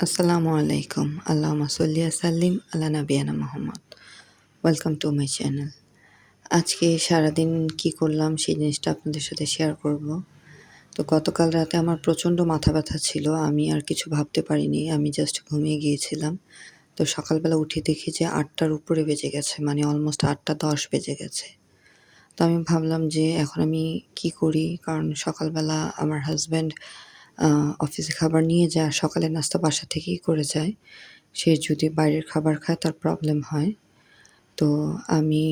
আসসালামু আলাইকুম আল্লাহুম্মা সাল্লি সাল্লিম আলা নাবিয়ানা Muhammad welcome to my channel আজকে সারাদিন কি করলাম সেই জিনিসটা আপনাদের সাথে শেয়ার করব। তো গতকাল রাতে আমার প্রচণ্ড মাথা ব্যথা ছিল, আমি আর কিছু ভাবতে পারিনি, আমি জাস্ট ঘুমিয়ে গিয়েছিলাম। তো সকালবেলা উঠে দেখি যে আটটার উপরে বেজে গেছে মানে অলমোস্ট আটটা দশ বেজে গেছে। তো আমি ভাবলাম যে এখন আমি কি করি, কারণ সকালবেলা আমার হাজব্যান্ড অফিসে খাবার নিয়ে যায় আর সকালের নাস্তা বাসা থেকেই করে যায়। সে যদি বাইরের খাবার খায়, তার প্রবলেম হয়। তো আমি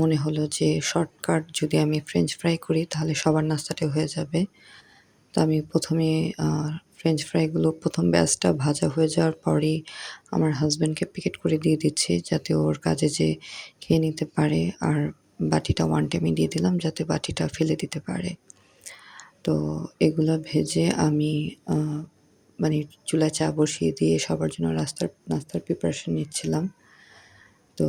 মনে হলো যে শর্টকাট যদি আমি ফ্রেঞ্চ ফ্রাই করি, তাহলে সবার নাস্তাটা হয়ে যাবে। তো আমি প্রথমে ফ্রেঞ্চ ফ্রাইগুলো প্রথম ব্যাচটা ভাজা হয়ে যাওয়ার পরেই আমার হাজব্যান্ডকে প্যাকেট করে দিয়ে দিচ্ছি, যাতে ওর কাজে যে খেয়ে নিতে পারে, আর বাটিটা ওয়ান টাইমে দিয়ে দিলাম, যাতে বাটিটা ফেলে দিতে পারে। তো এগুলো ভেজে আমি মানে চুলায় চা বসিয়ে দিয়ে সবার জন্য রাস্তার, নাস্তার প্রিপারেশন নিচ্ছিলাম। তো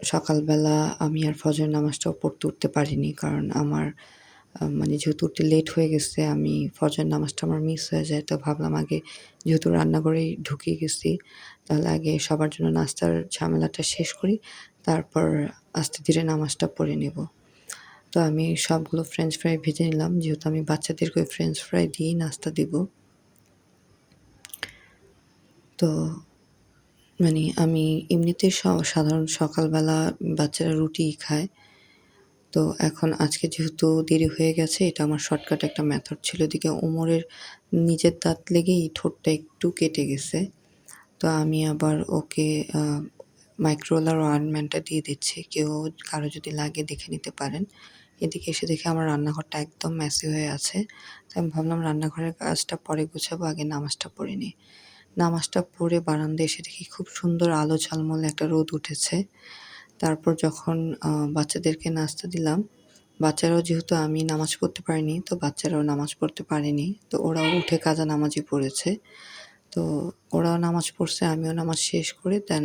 সকালবেলা আমি আর ফজর নামাজটাও পড়তে উঠতে পারিনি কারণ আমার মানে যেহেতু উঠতে লেট হয়ে গেছে, আমি ফজর নামাজটা আমার মিস হয়ে যায়, তো ভাবলাম আগে যেহেতু রান্নাঘরেই ঢুকিয়ে গেছি, তাহলে আগে সবার জন্য নাস্তার ঝামেলাটা শেষ করি, তারপর আস্তে ধীরে নামাজটা পড়ে নেব। তো আমি সবগুলো ফ্রেঞ্চ ফ্রাই ভেজে নিলাম। যেহেতু আমি বাচ্চাদেরকে ফ্রেঞ্চ ফ্রাই দিয়েই নাস্তা দিব। তো মানে আমি এমনিতেই সাধারণ সকালবেলা বাচ্চারা রুটিই খায়। তো এখন আজকে যেহেতু দেরি হয়ে গেছে, এটা আমার শর্টকাট একটা মেথড ছিল। এদিকে ওমরের নিজের দাঁত লেগেই ঠোঁটটা একটু কেটে গেছে। তো আমি আবার ওকে মাইক্রোলার ওয়ানম্যানটা দিয়ে দিচ্ছি। কেউ কারও যদি লাগে দেখে নিতে পারেন। এদিকে এসে দেখে আমার রান্নাঘরটা একদম ম্যাসি হয়ে আছে। তো আমি ভাবলাম রান্নাঘরের কাজটা পরে গুছাবো, আগে নামাজটা পড়ে নিই। নামাজটা পড়ে বারান্দায় এসে দেখি খুব সুন্দর আলো ঝলমলে একটা রোদ উঠেছে। তারপর যখন বাচ্চাদেরকে নাস্তা দিলাম, বাচ্চারাও যেহেতু আমি নামাজ পড়তে পারিনি, তো বাচ্চারাও নামাজ পড়তে পারেনি। তো ওরাও উঠে কাজা নামাজই পড়েছে। তো ওরাও নামাজ পড়ছে, আমিও নামাজ শেষ করে দেন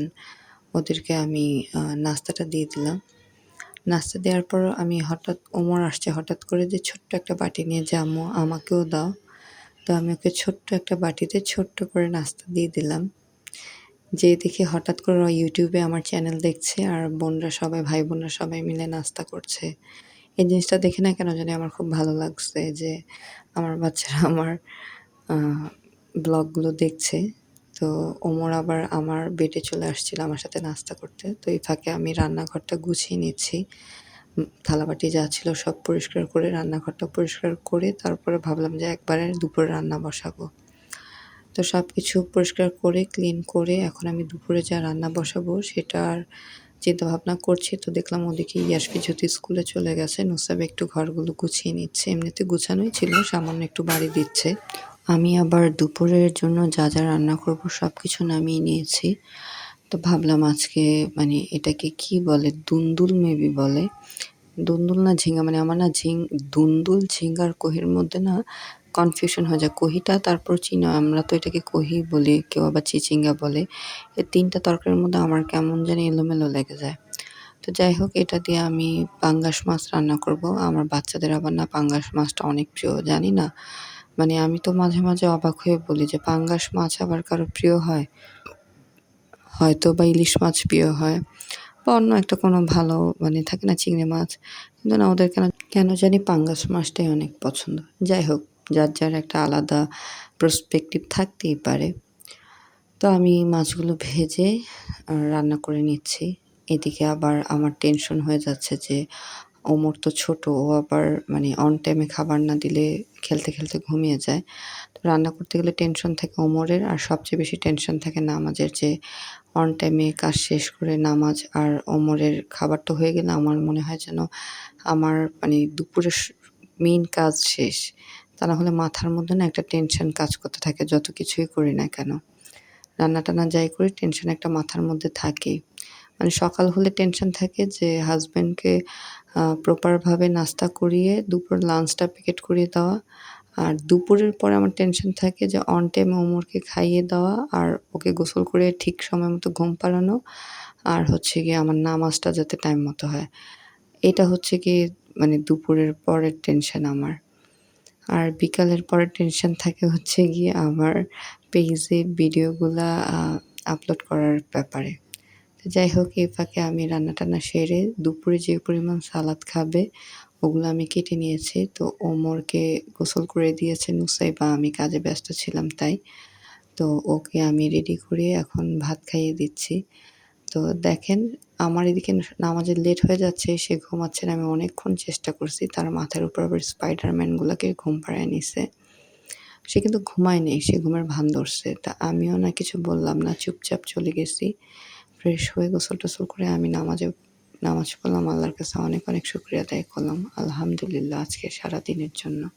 ওদেরকে আমি নাস্তাটা দিয়ে দিলাম। নাস্তা দেওয়ার পর আমি হঠাৎ ওমর আসছে, হঠাৎ করে যে ছোট্ট একটা বাটি নিয়ে যে, আম্মু, আমাকেও দাও। তো আমি ওকে ছোট্ট একটা বাটিতে ছোট্ট করে নাস্তা দিয়ে দিলাম। যে দেখে হঠাৎ করে ইউটিউবে আমার চ্যানেল দেখছে আর বোনরা সবাই, ভাই বোনরা সবাই মিলে নাস্তা করছে। এই জিনিসটা দেখে না কেন জানি আমার খুব ভালো লাগছে যে, আমার বাচ্চারা আমার ব্লগগুলো দেখছে। তো ওমর আবার আমার বেডে চলে আসছিল আমার সাথে নাস্তা করতে। তো এই ফাঁকে আমি রান্নাঘরটা গুছিয়ে নিচ্ছি। থালাবাটি যা ছিল সব পরিষ্কার করে রান্নাঘরটা পরিষ্কার করে, তারপরে ভাবলাম যে একবারে দুপুরে রান্না বসাবো। তো সব কিছু পরিষ্কার করে ক্লিন করে এখন আমি দুপুরে যা রান্না বসাবো সেটার চিন্তা ভাবনা করছি। তো দেখলাম ওদিকে ইয়াসপি যদি স্কুলে চলে গেছে। নুসাব একটু ঘরগুলো গুছিয়ে নিচ্ছে। এমনিতে গুছানোই ছিল, সামান্য একটু বাড়ি দিচ্ছে। আমি আবার দুপুরের জন্য যা যা রান্না করব সব কিছু নামিয়ে নিয়েছি। তো ভাবলাম আজকে মানে এটাকে কি বলে? দুন্দুল মেবি বলে। দুন্দুল না ঝিঙ্গা মানে আমার না ঝিং, দুন্দুল ঝিঙ্গার কহির মধ্যে না কনফিউশন হয়ে যায়। কহিটা, তারপর চিনা। আমরা তো এটাকে কহি বলি, কেউ আবার চিচিঙ্গা বলে। এ তিনটা তরকারির মধ্যে আমার কেমন জানি এলোমেলো লেগে যায়। তো যাই হোক, এটা দিয়ে আমি পাঙ্গাস মাছ রান্না করব। আমার বাচ্চাদের আবার না পাঙ্গাস মাছটা অনেক প্রিয়, জানি না। মানে আমি তো মাঝে মাঝে অবাক হয়ে বলি যে পাঙ্গাস মাছ আবার কারও প্রিয় হয়? হয়তো বা ইলিশ মাছ প্রিয় হয়, বা অন্য একটা কোনো ভালো মানে থাকে না চিংড়ি মাছ। কিন্তু না, ওদের কেন কেন জানি পাঙ্গাস মাছটাই অনেক পছন্দ। যাই হোক, যার যার একটা আলাদা প্রসপেক্টিভ থাকতেই পারে। তো আমি মাছগুলো ভেজে রান্না করে নিচ্ছি। এদিকে আবার আমার টেনশন হয়ে যাচ্ছে যে ওমর তো ছোট, ও আবার মানে অন টাইমে খাবার না দিলে খেলতে খেলতে ঘুমিয়ে যায়। তো রান্না করতে গেলে টেনশন থাকে ওমরের আর সবচেয়ে বেশি টেনশন থাকে নামাজের যে অন টাইমে কাজ শেষ করে নামাজ আর ওমরের খাবার তো হয়ে গেলে আমার মনে হয় যেন আমার মানে দুপুরের মেইন কাজ শেষ। তা না হলে মাথার মধ্যে না একটা টেনশন কাজ করতে থাকে, যত কিছুই করি না কেন। রান্না টান্না যাই করি টেনশন একটা মাথার মধ্যে থাকে। মানে সকাল হলে টেনশন থাকে যে হাজব্যান্ডকে প্রপারভাবে নাস্তা করিয়ে দুপুর লাঞ্চটা প্যাকেট করিয়ে দেওয়া। আর দুপুরের পরে আমার টেনশন থাকে যে অন টাইমে ওমরকে খাইয়ে দেওয়া আর ওকে গোসল করে ঠিক সময় মতো ঘুম পাড়ানো। আর হচ্ছে গিয়ে আমার নামাজটা যাতে টাইম মতো হয়। এটা হচ্ছে কি মানে দুপুরের পরের টেনশন আমার। আর বিকালের পরে টেনশন থাকে হচ্ছে গিয়ে আমার পেজে ভিডিওগুলা আপলোড করার ব্যাপারে। তো যাই হোক এই ফাঁকে আমি রান্না-টান্না সেরে দুপুরে যে পরিমাণ সালাদ খাবে ওগুলো আমি কেটে নিয়েছি। তো ওমরকে গোসল করে দিয়েছে নুসাইবা, আমি কাজে ব্যস্ত ছিলাম তাই। তো ওকে আমি রেডি করে এখন ভাত খাইয়ে দিচ্ছি। তো দেখেন আমার এদিকে নামাজের লেট হয়ে যাচ্ছে, সে ঘুমাচ্ছে না। আমি অনেকক্ষণ চেষ্টা করছি। তার মাথার উপর আবার স্পাইডারম্যানগুলোকে ঘুম পাড়ায় নিছে। সে কিন্তু ঘুমায় নেই, সে ঘুমের ভান ধরছে। তা আমিও না কিছু বললাম না, চুপচাপ চলে গেছি। ফ্রেশ হয়ে গোসল-টোসল করে আমি নামাজে নামাজ পড়লাম। আল্লাহর কাছে অনেক, অনেক শুক্রিয়া আদায় করলাম। আলহামদুলিল্লাহ আজকে সারা দিনের জন্য।